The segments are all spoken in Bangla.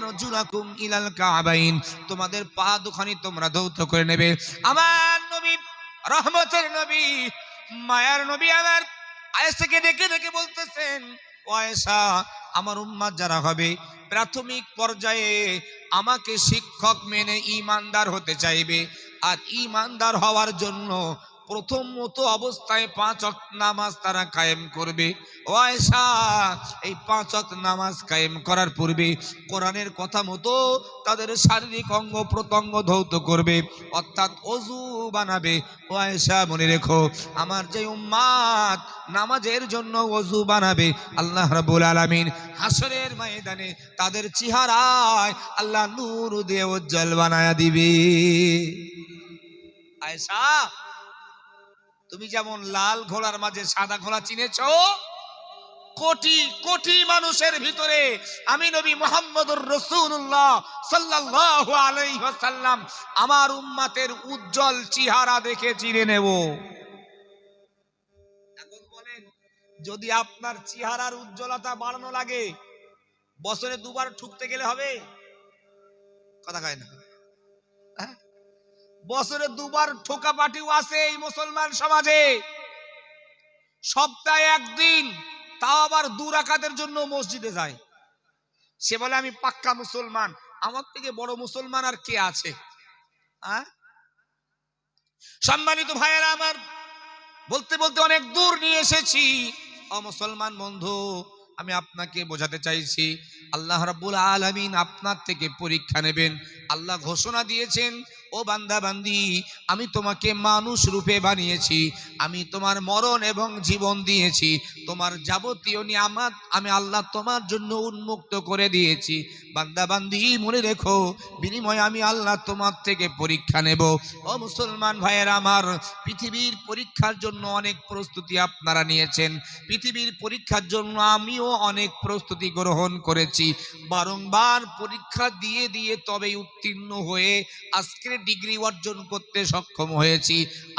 আরজুলাকুম ইলাল কাবাইন। তোমাদের পা দুখানি তোমরা ধৌত করে নেবে। আমার নবী, রহমতের নবী, মায়ার নবী আমার আয়েশাকে ডেকে ডেকে বলতেছেন আয়েশা, আমার উম্মাদ যারা হবে, প্রাথমিক পর্যায়ে আমাকে শিক্ষক মেনে ইমানদার হতে চাইবে। আর ইমানদার হওয়ার জন্য প্রথম মতো অবস্থায় পাঁচ নামাজ তারা কায়েম করবে। ও আয়েশা, এই পাঁচ নামাজ কায়েম করার পূর্বে কোরআনের কথা মতো তাদের শারীরিক অঙ্গ প্রত্যঙ্গ ধৌত করবে, অর্থাৎ অজু বানাবে। ও আয়েশা, মনে রেখো, আমার যে উম্মাদ নামাজের জন্য অজু বানাবে, আল্লাহ রাব্বুল আলামিন হাসরের ময়দানে তাদের চেহারায় আল্লাহ নূর দিয়ে উজ্জ্বল বানায়া দিবে। আয়েশা তুমি যেমন লাল ঘোড়ার মাঝে সাদা ঘোড়া চিনেছ, কোটি কোটি মানুষের ভিতরে আমি নবী মোহাম্মদুর রসুল্লাহ সাল্লাল্লাহু আলাইহি ওয়াসাল্লাম আমার উম্মাতের উজ্জ্বল চেহারা দেখে চিনে নেব। বলেন, যদি আপনার চেহারার উজ্জ্বলতা বাড়ানো লাগে, বছরে দুবার ঠুকতে গেলে হবে? কথা কয় না। হ্যাঁ? বছরে দুবার ঠোকা পাটিও আছে এই মুসলমান সমাজে। সপ্তাহে একদিন, তাও আবার দু রাকাতের জন্য মসজিদে যায়। সে বলে, আমি পাক্কা মুসলমান, আমার থেকে বড় মুসলমান আর কে আছে? সম্মানিত ভাইয়েরা আমার, বলতে বলতে অনেক দূর নিয়ে এসেছি। ও মুসলমান বন্ধু, আমি আপনাকে বোঝাতে চাইছি, আল্লাহ রাব্বুল আলামিন আপনার থেকে পরীক্ষা নেবেন। আল্লাহ ঘোষণা দিয়েছেন ও বান্দা বান্দি আমি তোমাকে মানুষ রূপে বানিয়েছি, আমি তোমার মরণ এবং জীবন দিয়েছি, তোমার যাবতীয় নিয়ামত আমি আল্লাহ তোমার জন্য উন্মুক্ত করে দিয়েছি। বান্দা বান্দি মনে রেখো, বিনিময়ে আমি আল্লাহ তোমার থেকে পরীক্ষা নেব। ও মুসলমান ভাইয়ের আমার, পৃথিবীর পরীক্ষার জন্য অনেক প্রস্তুতি আপনারা নিয়েছেন। পৃথিবীর পরীক্ষার জন্য আমিও অনেক প্রস্তুতি গ্রহণ করেছি। বারংবার পরীক্ষা দিয়ে দিয়ে তবেই উত্তীর্ণ হয়ে আজকের ডিগ্রি অর্জন করতে সক্ষম হয়েছি।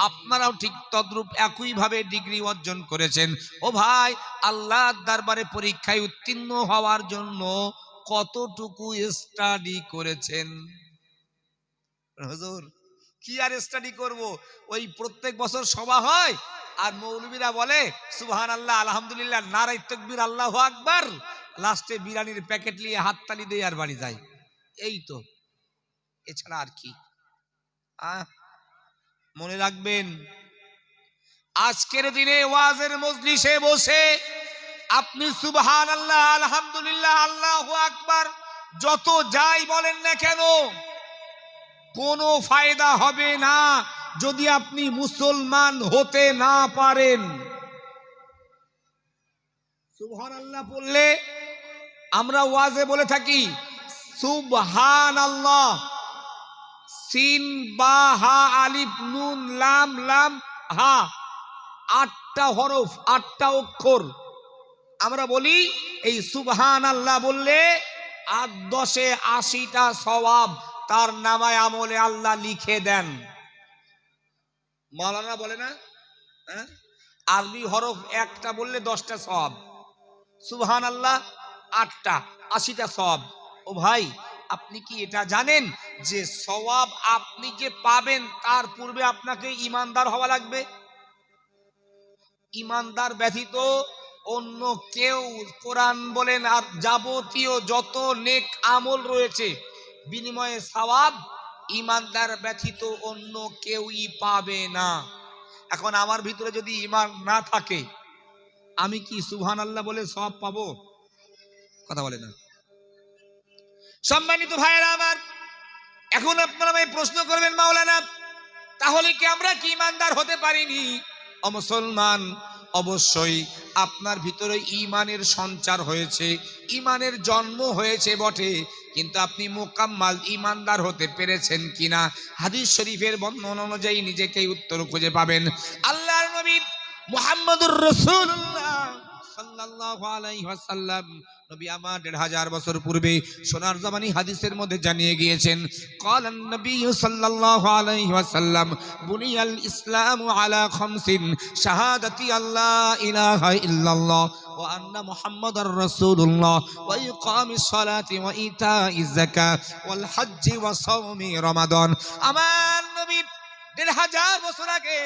আপনারাও ঠিক তদ্রূপ একইভাবে ডিগ্রি অর্জন করেছেন। ও ভাই, আল্লাহর দরবারে পরীক্ষায় উত্তীর্ণ হওয়ার জন্য কতটুকু স্টাডি করেছেন? হুজুর, কি আর স্টাডি করব? ওই প্রত্যেক বছর সভা হয়, আর মৌলবীরা বলে সুবহান আল্লাহ আলহামদুলিল্লাহ নারাই তকবির, আল্লাহ আকবার। লাস্টে বিরিয়ানির প্যাকেট নিয়ে হাততালি দিয়ে আর বাড়ি যায়। এই তো, এছাড়া আর কি। মনে রাখবেন, আজকের দিনে ওয়াজের মজলিসে বসে আপনি সুবহান আল্লাহ আলহামদুলিল্লাহ, আল্লাহ আকবার, যত যাই বলেন না কেন, কোনো ফায়দা হবে না যদি আপনি মুসলমান হতে না পারেন। সুবহান আল্লাহ বললে আমরা ওয়াজে বলে থাকি সুবহান আল্লাহ সিন, বা, হা, আলিফ, নুন, লাম লাম, হা, আটটা হরফ, আটটা অক্ষর। আমরা বলি, এই সুবহান আল্লাহ বললে আট দশে আশিটা সওয়াব তার নামায় আমলে আল্লাহ লিখে দেন। মালানা বলে না? হ্যাঁ? আরবি হরফ একটা বললে দশটা সব সুবহান আল্লাহ আটটা, আশিটা সব ও ভাই আপনি কি এটা জানেন যে সওয়াব আপনি যে পাবেন, তার পূর্বে আপনাকে ইমানদার হওয়া লাগবে? ইমানদার ব্যতীত অন্য কেউ কোরআন বলেন, আর যাবতীয় যত নেক আমল রয়েছে, বিনিময়ে সওয়াব ইমানদার ব্যতীত অন্য কেউই পাবে না। এখন আমার ভিতরে যদি ইমান না থাকে, আমি কি সুবহান আল্লাহ বলে সব পাবো? কথা বলে না। সম্মানিত ভাইয়েরা আমার, এখন আপনারা আমায় প্রশ্ন করবেন, মাওলানা, তাহলে কি আমরা কি ইমানদার হতে পারিনি? ও মুসলমান, অবশ্যই আপনার ভিতরে ইমানের সঞ্চার হয়েছে, ইমানের জন্ম হয়েছে বটে, কিন্তু আপনি মোকাম্মাল ইমানদার হতে পেরেছেন কিনা? হাদিস শরীফের বর্ণনা অনুযায়ী নিজেকেই উত্তর খুঁজে পাবেন। আল্লাহর নবী মুহাম্মদুর রাসূলুল্লাহ। আমার আমার নবী দেড় হাজার বছর আগে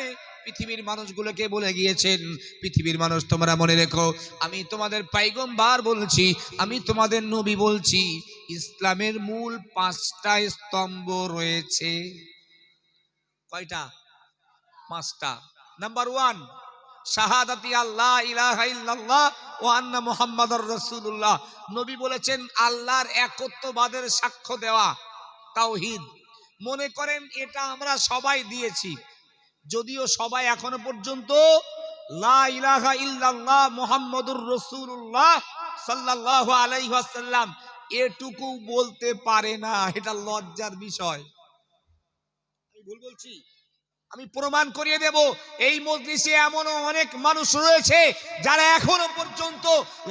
পৃথিবীর মানুষগুলোকে বলে গিয়েছেন, পৃথিবীর মানুষ, তোমরা মনে রেখো, আমি তোমাদের পাইগম্বার বলছি, আমি তোমাদের নবী বলছি, ইসলামের মূল পাঁচটা স্তম্ভ রয়েছে। কয়টা? পাঁচটা। নাম্বার ওয়ান শাহাদাতি আল্লাহ ইলাহা ইল্লাল্লাহ ও আন্না মুহাম্মাদুর রাসূলুল্লাহ। নবী বলেছেন, আল্লাহর একত্ববাদের সাক্ষ্য দেওয়া, তাওহীদ। মনে করেন, এটা আমরা সবাই দিয়েছি। যদিও সবাই এখনও পর্যন্ত এটুকু বলতে পারে না, এটা লজ্জার বিষয়। আমি ভুল বলছি? আমি প্রমাণ করিয়ে দেব, এই মজলিসে এমন অনেক মানুষ রয়েছে যারা এখনও পর্যন্ত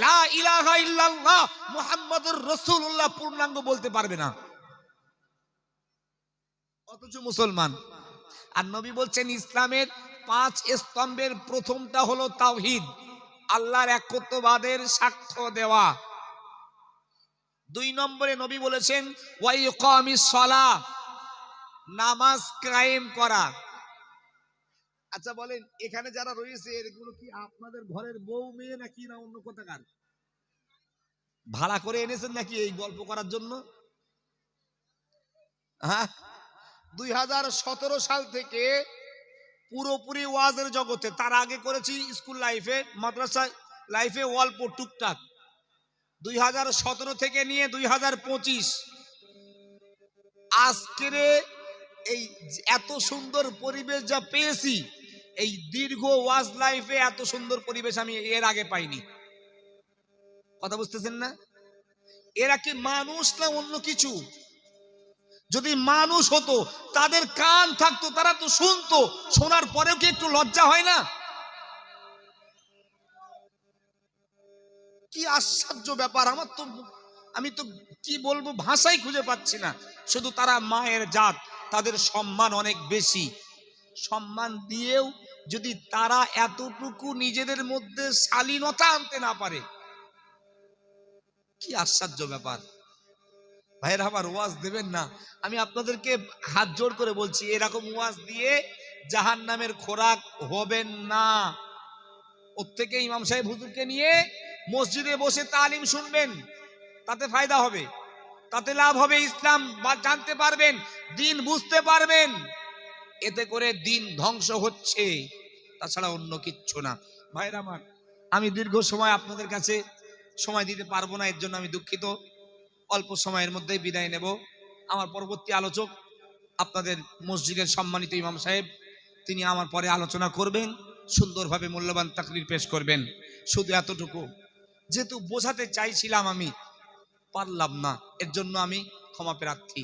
লা ইলাহা পূর্ণাঙ্গ বলতে পারবে না। অথচ মুসলমান। আর নবী বলছেন, ইসলামের পাঁচ স্তম্ভের প্রথমটা হলো তাওহিদ, আল্লাহর একত্ববাদের সাক্ষ্য দেওয়া। দুই নম্বরে নবী বলেছেন সালাহ নামাজ কায়েম করা। আচ্ছা বলেন, এখানে যারা রয়েছে, এগুলো কি আপনাদের ঘরের বউ মেয়ে নাকি না অন্য কোথাকার? ভাড়া করে এনেছেন নাকি এই গল্প করার জন্য? হ্যাঁ? দুই হাজার সতেরো সাল থেকে পুরোপুরি ওয়াজের জগতে, তার আগে করেছি স্কুল লাইফে, মাদ্রাসা লাইফে অল্প টুকটাক। দুই হাজার সতেরো থেকে নিয়ে দুই হাজার আজকের এই এত সুন্দর পরিবেশ যা পেয়েছি, এই দীর্ঘ ওয়াজ লাইফে এত সুন্দর পরিবেশ আমি এর আগে পাইনি। কথা বুঝতেছেন না? এরা কি মানুষ না অন্য কিছু? যদি মানুষ হতো, তাদের কান থাকতো, তারা তো শুনতো, শোনার পরেও কি একটু লজ্জা হয় না? কি আশ্চর্য ব্যাপার, আমার তো, আমি তো কি বলব, ভাষাই খুঁজে পাচ্ছি না। শুধু তারা মায়ের জাত, তাদের সম্মান অনেক বেশি। সম্মান দিয়েও যদি তারা এতটুকু নিজেদের মধ্যে শালীনতা আনতে না পারে, কি আশ্চর্য ব্যাপার। ভাইয়ের, আমার ওয়াজ দেবেন না। আমি আপনাদেরকে হাত জোর করে বলছি, এরকম ওয়াজ দিয়ে জাহান নামের খোরাক হবেন না। ওর থেকে ইমাম সাহেব হুজুরকে নিয়ে মসজিদে বসে তালিম শুনবেন, তাতে ফায়দা হবে, তাতে লাভ হবে, ইসলাম বা- জানতে পারবেন, দিন বুঝতে পারবেন। এতে করে দিন ধ্বংস হচ্ছে, তাছাড়া অন্য কিচ্ছু না। ভাইয়ের আমার, আমি দীর্ঘ সময় আপনাদের কাছে সময় দিতে পারব না, এর জন্য আমি দুঃখিত। অল্প সময়ের মধ্যেই বিদায় নেব। আমার পরবর্তী আলোচক আপনাদের মসজিদের সম্মানিত ইমাম সাহেব, তিনি আমার পরে আলোচনা করবেন, সুন্দরভাবে মূল্যবান তাকরির পেশ করবেন। শুধু এতটুকু, যেহেতু বোঝাতে চাইছিলাম আমি, পারলাম না, এর জন্য আমি ক্ষমা প্রার্থী।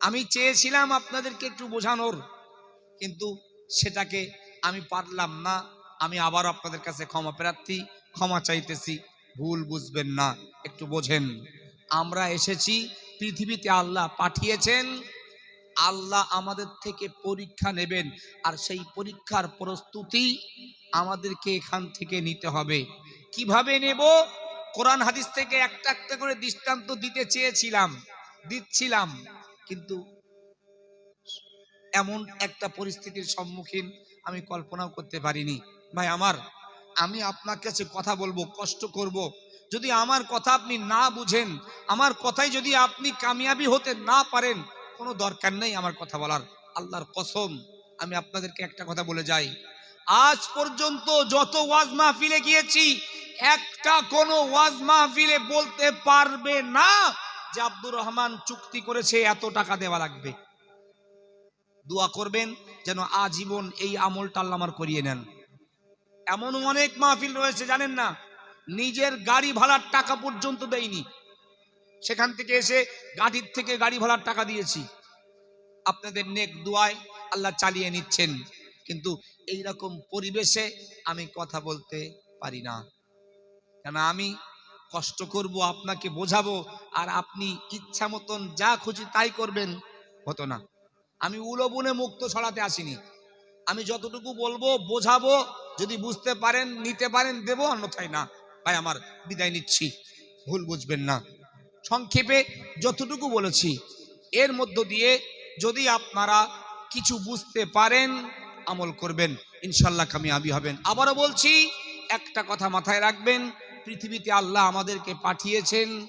আমি চেয়েছিলাম আপনাদেরকে একটু বোঝানোর, কিন্তু সেটাকে আমি পারলাম না, আমি আবার আপনাদের কাছে ক্ষমা প্রার্থী, ক্ষমা চাইতেছি, ভুল বুঝবেন না, একটু বোঝেন। আমরা এসেছি, পৃথিবীতে আল্লাহ পাঠিয়েছেন, আল্লাহ আমাদের থেকে পরীক্ষা নেবেন, আর সেই পরীক্ষার প্রস্তুতি আমাদেরকে এখান থেকে নিতে হবে। কীভাবে নেব? কোরআন হাদিস থেকে একটা একটা করে দৃষ্টান্ত দিতে চেয়েছিলাম, দিচ্ছিলাম, কিন্তু এমন একটা পরিস্থিতির সম্মুখীন আমি কল্পনাও করতে পারিনি। ভাই, আমার আমি আপনার কাছে কথা বলব, কষ্ট করব। যদি আমার কথা আপনি না বুঝেন, আমার কথাই যদি আপনি কামিয়াবি হতে না পারেন, কোনো দরকার নেই আমার কথা বলার। আল্লাহর কসম, আমি আপনাদেরকে একটা কথা বলে যাই। আজ পর্যন্ত যত ওয়াজ মাহফিলে গিয়েছি, একটা কোনো ওয়াজ মাহফিলে বলতে পারবে না যে আব্দুর রহমান চুক্তি করেছে, এত টাকা দেওয়া লাগবে। দোয়া করবেন যেন আজীবন এই আমলটা আল্লাহ আমার করিয়ে নেন। এমন অনেক মাহফিল রয়েছে, জানেন না? নিজের গাড়ি ভাড়ার টাকা পর্যন্ত দেয়নি। সেখান থেকে এসে গাড়ির থেকে গাড়ি ভাড়ার টাকা দিয়েছি। আপনাদের নেক দোয়ায় আল্লাহ চালিয়ে নিচ্ছেন। কিন্তু এই রকম পরিবেশে আমি কথা বলতে পারি না। কেন আমি কষ্ট করব, আপনাকে বোঝাবো, আর আপনি ইচ্ছা মতন যা খুশি তাই করবেন, হতো না। আমি উলোবনে মুক্ত ছড়াতে আসিনি। আমি যতটুকু বলব, বোঝাবো যদি বুঝতে পারেন, নিতে পারেন, দেবো অন্যথায় না। ভাই আমার বিদায় নিচ্ছি। ভুল বুঝবেন না। সংক্ষেপে যতটুকু বলেছি, এর মধ্য দিয়ে যদি আপনারা কিছু বুঝতে পারেন, আমল করবেন। ইনশাল্লাহ কামিয়াবি হবেন। আবারও বলছি, একটা কথা মাথায় রাখবেন, পৃথিবীতে আল্লাহ আমাদেরকে পাঠিয়েছেন,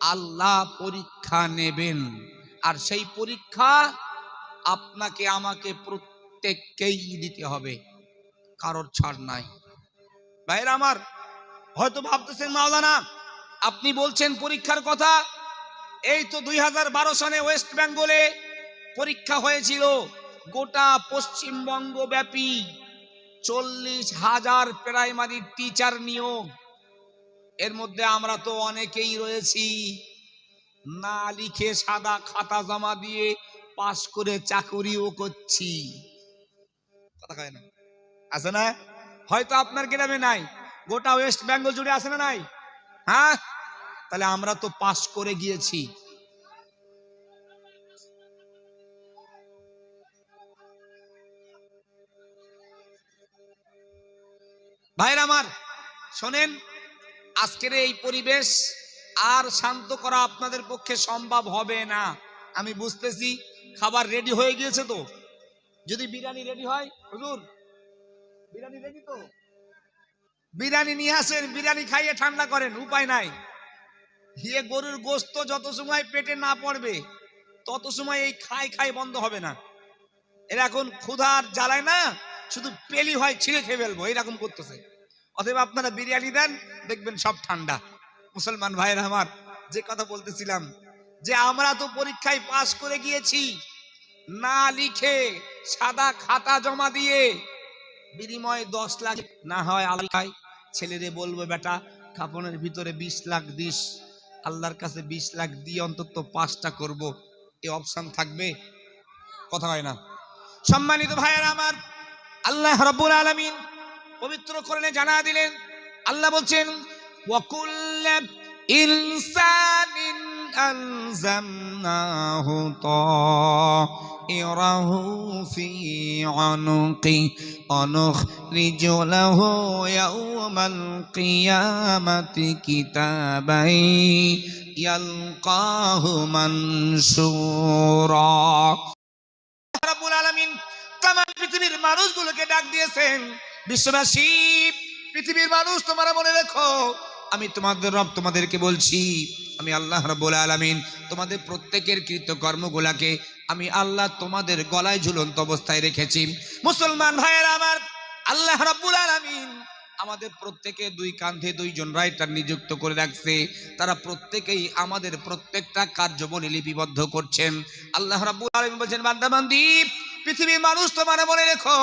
আল্লাহ পরীক্ষা নেবেন। আর সেই পরীক্ষা আপনাকে, আমাকে প্রত্যেককেই দিতে হবে। কারোর ছাড় নাই। ভাইরা আমার, হয়তো ভাবতেছেন, মাওলানা, আপনি বলছেন পরীক্ষার কথা। এই তো দুই সালে ওয়েস্ট বেঙ্গলে পরীক্ষা হয়েছিল। গোটা পশ্চিমবঙ্গ ব্যাপী চল্লিশ হাজার প্রাইমারি টিচার নিয়োগ। এর মধ্যে আমরা তো অনেকেই রয়েছি। না লিখে সাদা খাতা জমা দিয়ে পাশ করে চাকুরিও করছি। কথা কয় না। আছে না? হয়তো আপনার গ্রামে নাই। গোটা ওয়েস্ট বেঙ্গল জুড়ে আছে না নাই? হ্যাঁ? তাহলে আমরা তো পাশ করে গিয়েছি। ভাইরা আমার শোনেন আজকের এই পরিবেশ আর শান্ত করা আপনাদের পক্ষে সম্ভব হবে না। আমি বুঝতেছি খাবার রেডি হয়ে গিয়েছে তো। যদি বিরিয়ানি রেডি হয় হুজুর বিরিয়ানি রেডি তো। বিরিয়ানি নিয়ে আসেন, বিরিয়ানি খাইয়ে ঠান্ডা করেন, উপায় নাই। গিয়ে গরুর গোস্ত যত সময় পেটে না পড়বে, তত সময় এই খাই খাই বন্ধ হবে না। এরা এখন ক্ষুধার জ্বালায় না, শুধু পেলি হয় ছিঁড়ে খেয়ে ফেলব এরকম করতেছে। অতএব আপনারা বিরিয়ানি দেন, দেখবেন সব ঠান্ডা। মুসলমান ভাইয়ের আমার, যে কথা বলতেছিলাম, যে আমরা তো পরীক্ষায় পাশ করে গিয়েছি, না লিখে সাদা খাতা জমা দিয়ে বিনিময়ে দশ লাখ না হয় আল্লাহ ছেলেরে বলব, বেটা কাপনের ভিতরে বিশ লাখ দিস। আল্লাহর কাছে বিশ লাখ দিয়ে অন্তত পাঁচটা করব। এ অপশান থাকবে? কথা হয় না। সম্মানিত ভাইয়েরা আমার, আল্লাহ রব্বুল আলামিন পবিত্র করণে জানা দিলেন। আল্লাহ বলছেন আনজামনাহু তাইরাহু ফি আনুকি অনুখরিজ লাহু ইয়াউমাল কিয়ামাতি কিতাবাই ইয়ালকাহু মানসুরা রাব্বুল আলামিন তাম পৃথিবীর মানুষগুলোকে ডাক দিয়েছেন, বিশ্ববাসী, পৃথিবীর মানুষ, তোমরা মনে রেখো আমি তোমাদের রব তোমাদেরকে বলছি, আমি আল্লাহ রব্বুল আলামিন তোমাদের প্রত্যেকের কৃতকর্মগুলাকে আমি আল্লাহ তোমাদের গলায় ঝুলন্ত অবস্থায় রেখেছি। মুসলমান ভাইয়েরা আমার, আল্লাহ রব্বুল আলামিন আমাদের প্রত্যেকে দুই কান্ধে দুইজন রাইটার নিযুক্ত করে রাখছে। তারা প্রত্যেকেই আমাদের প্রত্যেকটা কার্যবলী লিপিবদ্ধ করছেন। আল্লাহ রাব্বুল আলামিন বলছেন বান্দাবান্দি পৃথিবীর মানুষ তোমার মনে রেখো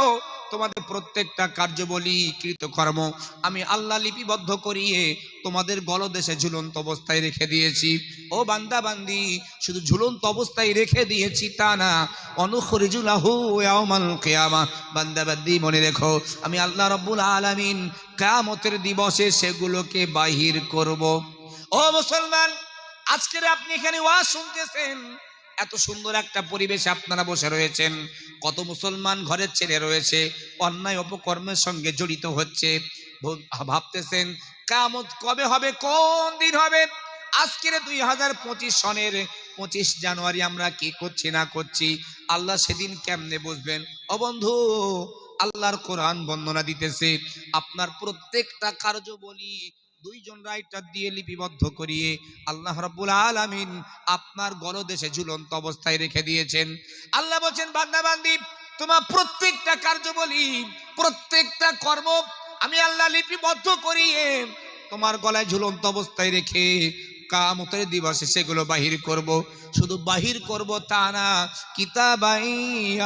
তোমাদের প্রত্যেকটা কার্যবলী কৃতকর্ম আমি আল্লাহ লিপিবদ্ধ করিয়ে তোমাদের গলদেশে ঝুলন্ত অবস্থায় রেখে দিয়েছি। ও বান্দা বান্দি, শুধু ঝুলন্ত অবস্থায় রেখে দিয়েছি তা না। অনুখরিজুলাহু কিয়ামা। বান্দা বান্দি, মনে রেখো, আমি আল্লাহ রাব্বুল আলামিন কিয়ামতের দিবসে সেগুলোকে বাহির করব। ও মুসলমান, আজকের আপনি এখানে ওয়াজ শুনতেছেন এত সুন্দর একটা পরিবেশে আপনারা বসে রয়েছেন। কত মুসলমান ঘরের ছেলে রয়েছে, অন্যায় অপকর্মের সঙ্গে জড়িত হচ্ছে। ভাবতেছেন, কামত কবে হবে, কোন দিন হবে? আজকের দুই হাজার পঁচিশ সনের পঁচিশ জানুয়ারি আমরা কি করছি, না করছি, আল্লাহ সেদিন কেমনে বুঝবেন? ও বন্ধু, আল্লাহর কোরআন বন্দনা দিতেছে, আপনার প্রত্যেকটা কার্য বলি দুইজন রাইটার দিয়ে লিপিবদ্ধ করিয়ে আল্লাহ রাব্বুল আলামিন আপনার গলদেশে ঝুলন্ত অবস্থায় রেখে দিয়েছেন। আল্লাহ বলছেন, বান্দা, বান্দি, তোমার প্রত্যেকটা কার্য বলি প্রত্যেকটা কর্ম আমি আল্লাহ লিপিবদ্ধ করিয়ে তোমার গলায় ঝুলন্ত অবস্থায় রেখে কামতের দিবসে সেগুলো বাহির করব। শুধু বাহির করব তা না, কিতাবাই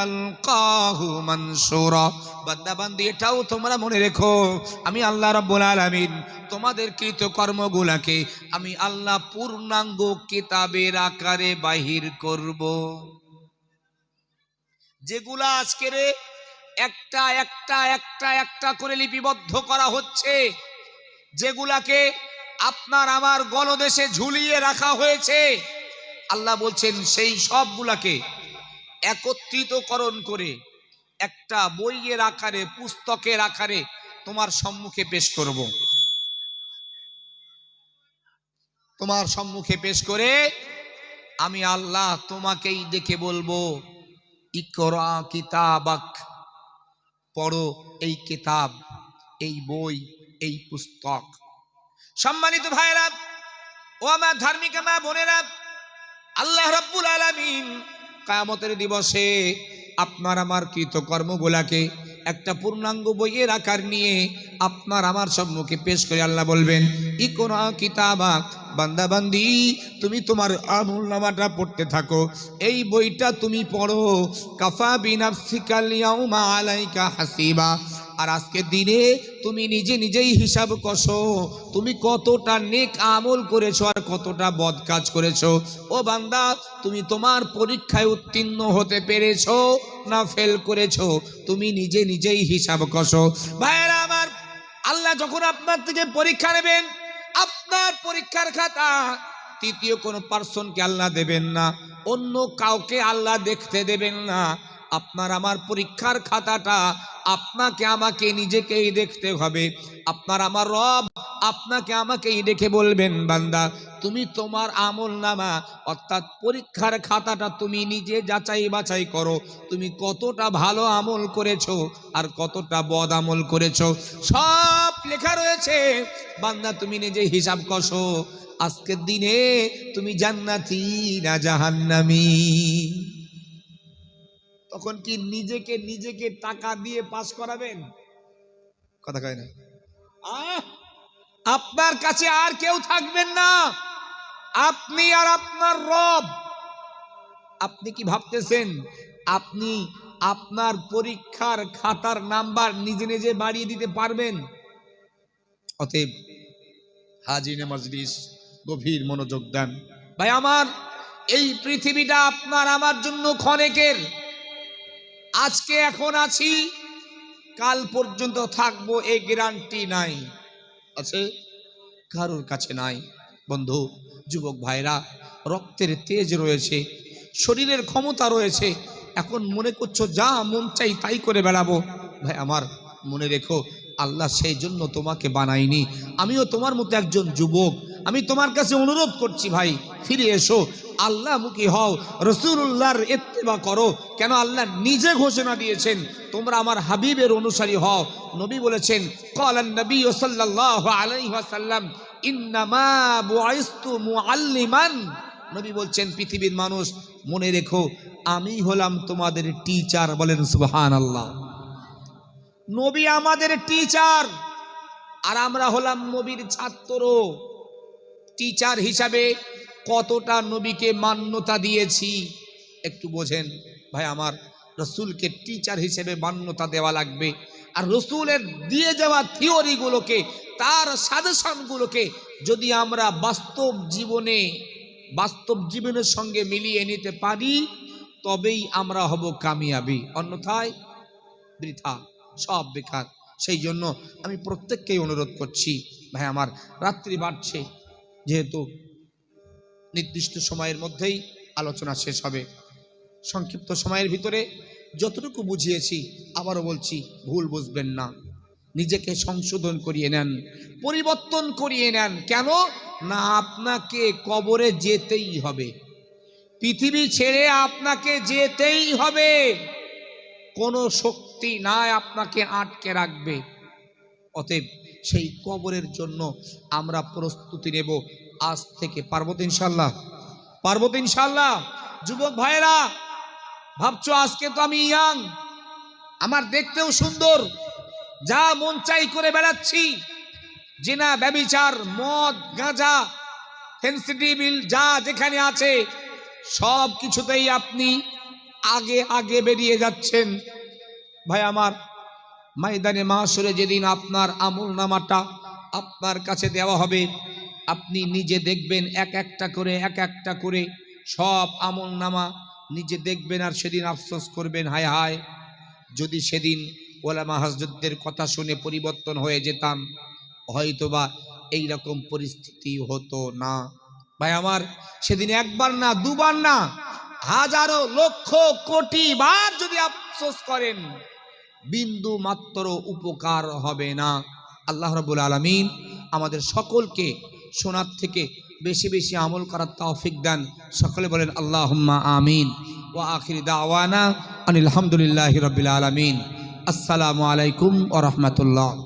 আলকাহু মানসুরা। বান্দা বান্দি এটাও তোমরা মনে রেখো, আমি আল্লাহ রাব্বুল আলামিন তোমাদের কৃত কর্মগুলাকে আমি আল্লাহ পূর্ণাঙ্গ কিতাবের আকারে বাহির করব। যেগুলা আজকের একটা একটা একটা একটা করে লিপিবদ্ধ করা হচ্ছে, যেগুলাকে আপনার আমার গলদেশে ঝুলিয়ে রাখা হয়েছে। আল্লাহ বলছেন, সেই সবগুলাকে একত্রিতকরণ করে একটা বইয়ের আকারে, পুস্তকের আকারে তোমার সম্মুখে পেশ করব। তোমার সম্মুখে পেশ করে আমি আল্লাহ তোমাকেই দেখে বলব, ইকরা কিতাবাক, পড়ো এই কিতাব, এই বই, এই পুস্তক। সম্মানিত ভাইরা ও আমার ধার্মিক মা বোনেরা, আল্লাহ রাব্বুল আলামিন কায়ামতের দিবসে আপনার আমার কৃতকর্মগুলাকে একটা পূর্ণাঙ্গ বইয়ের আকার নিয়ে আপনার আমার সম্মুখে পেশ করে আল্লাহ বলবেন ইকোনা কিতাবাক বান্দাবান্দি, তুমি তোমার আমুল নামাটা পড়তে থাকো। এই বইটা তুমি পড়ো, কাফা বিনাফসিকাল ইয়াউমা আলাইকা হাসিবা। আর আজকে দিনে তুমি নিজে নিজেই হিসাব কষো। তুমি কতটা নেক আমল করেছ আর কতটা বদ কাজ করেছ। ও বান্দা, তুমি তোমার পরীক্ষায় উত্তীর্ণ হতে পেরেছ না ফেল করেছ? তুমি নিজে নিজেই হিসাব কষো। ভাইয়েরা, আমার আল্লাহ যখন আপনার থেকে পরীক্ষা নেবেন, আপনার পরীক্ষার খাতা, তৃতীয় কোনো পার্সনকে আল্লাহ দেবেন না। অন্য কাউকে আল্লাহ দেখতে দেবেন না। আপনার আমার পরীক্ষার খাতাটা আপনাকে আমাকে নিজেকেই দেখতে হবে। আপনার আমার রব আপনাকে আমাকেই দেখে বলবেন, বান্দা, তুমি তোমার আমল নামা, অর্থাৎ পরীক্ষার খাতাটা তুমি নিজে যাচাই বাছাই করো। তুমি কতটা ভালো আমল করেছ আর কতটা বদ আমল করেছ। সব লেখা রয়েছে। বান্দা, তুমি নিজে হিসাব কষো। আজকের দিনে তুমি জান্নাতি না জাহান্নামি? তখন কি নিজেকে নিজেকে টাকা দিয়ে পাশ করাবেন? কথা কয় না! আপনার কাছে আর কেউ থাকবেন না। আপনি আর আপনার রব। আপনি কি ভাবতেছেন, আপনি আপনার পরীক্ষার খাতার নাম্বার নিজে নিজে বাড়িয়ে দিতে পারবেন? অতএব হাজিনে মজলিস গভীর মনোযোগ দেন। ভাই আমার এই পৃথিবীটা আপনার আমার জন্য ক্ষণেকের। আজকে এখন আছি কাল পর্যন্ত থাকব এই গ্যারান্টি নাই। আছে? কারোর কাছে নাই। বন্ধু যুবক ভাইরা রক্তের তেজ রয়েছে শরীরের ক্ষমতা রয়েছে। এখন মনে করছ যা মন চাই তাই করে বেড়াবো। ভাই আমার মনে রেখো আল্লাহ সেই জন্য তোমাকে বানাইনি আমিও তোমার মতো একজন যুবক। আমি তোমার কাছে অনুরোধ করছি ভাই, ফিরে এসো। আল্লাহ মুখী হও রসুল্লাহর এত্তেবা করো। কেন আল্লাহ নিজে ঘোষণা দিয়েছেন, তোমরা আমার হাবিবের অনুসারী হও। নবী বলেছেন কলান নবী সাল্লাহ আলাইহাসাল্লাম ইন্নামা নবী বলছেন, পৃথিবীর মানুষ, মনে রেখো, আমি হলাম তোমাদের টিচার বলেন সুবহান আল্লাহ নবী আমাদের টিচার আর আমরা হলাম নবীর ছাত্র টিচার হিসাবে কতটা নবীকে মান্যতা দিয়েছি? একটু বোঝেন, ভাই, আমার রসুলকে টিচার হিসেবে মান্যতা দেওয়া লাগবে। আর রসুলের দিয়ে যাওয়া থিওরিগুলোকে, তার সাজেশনগুলোকে যদি আমরা বাস্তব জীবনে, বাস্তব জীবনের সঙ্গে মিলিয়ে নিতে পারি, তবেই আমরা হব কামিয়াবি। অন্যথায় বৃথা, সব বেকার। সেই জন্য আমি প্রত্যেককেই অনুরোধ করছি, ভাই, আমার রাত্রি বাড়ছে। যেহেতু নির্দিষ্ট সময়ের মধ্যেই আলোচনা শেষ হবে। সংক্ষিপ্ত সময়ের ভিতরে যতটুকু বুঝিয়েছি, আবারও বলছি, ভুল বুঝবেন না। নিজেকে সংশোধন করিয়ে নেন, পরিবর্তন করিয়ে নেন। কেন? না আপনাকে কবরে যেতেই হবে। পৃথিবী ছেড়ে আপনাকে যেতেই হবে। কোনো শক্তি নাই আপনাকে আটকে রাখবে। অতএব সেই কবরের জন্য আমরা প্রস্তুতি নেব আজ থেকে পার্বত ইনশাল্লাহ পার্বত ইনশাল্লাহ যুবক ভাইয়েরা, ভাবছ আজকে তো আমি ইয়াং, আমার দেখতেও সুন্দর, যা মন চাই করে বেড়াচ্ছি। জিনা, ব্যবিচার, মদ, গাঁজা ফেন্সিটিভিল যা যেখানে আছে সব কিছুতেই আপনি আগে আগে বেরিয়ে যাচ্ছেন। ভাই আমার ময়দানে মাসুরে যেদিন আপনার আমল নামাটা আপনার কাছে দেওয়া হবে, আপনি নিজে দেখবেন এক একটা করে, এক একটা করে সব আমল নামা নিজে দেখবেন আর সেদিন আফসোস করবেন, হায় হায়। যদি সেদিন ওলামা হজরতদের কথা শুনে পরিবর্তন হয়ে যেতাম, হয়তোবা এই রকম পরিস্থিতি হতো না। ভাই আমার, সেদিন একবার না, দুবার না, হাজারো লক্ষ কোটি বার যদি আফসোস করেন। বিন্দু মাত্র উপকার হবে না। আল্লাহ রবুল আলমিন আমাদের সকলকে সোনার থেকে বেশি বেশি আমল করার তৌফিক দান। সকলে বলেন আল্লাহ আমিন। ও আখির দাওয়ানা আনিল হামদুলিল্লাহ রবিল আলমিন। আসসালামু আলাইকুম ও রহমতুল্লাহ।